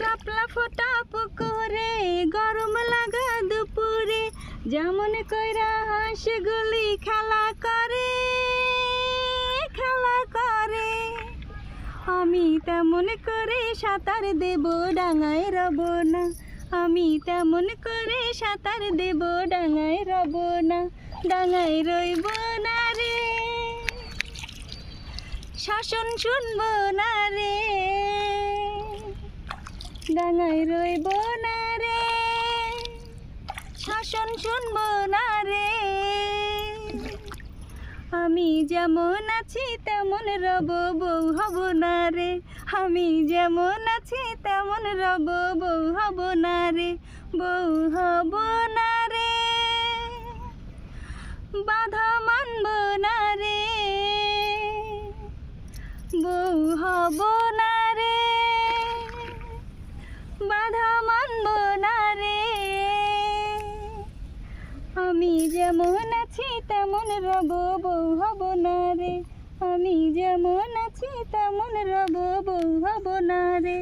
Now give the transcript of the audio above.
শাপলা ফোটা পুকুরে, গরম লাগা দুপুরে, যেমন কইরা হাঁস গুলি খেলা করে খেলা করে। আমি তেমন করে সাঁতার দেব, ডাঙায় রব না। আমি তেমন করে সাঁতার দেব, ডাঙায় রব না। ডাঙায় রইব না রে। শাসন শুনব না রে। ডাঙায় রইব না রে। শাসন শুনব না রে। আমি যেমন আছি তেমন রব বউ হব না রে। আমি যেমন আছি তেমন রব বউ হব না রে। বউ হব না রে। বাধা মানব না রে। বউ হব না আমি যেমন আছি তেমন রব, বউ হব না রে। আমি যেমন আছি তেমন রব, বউ হব না রে।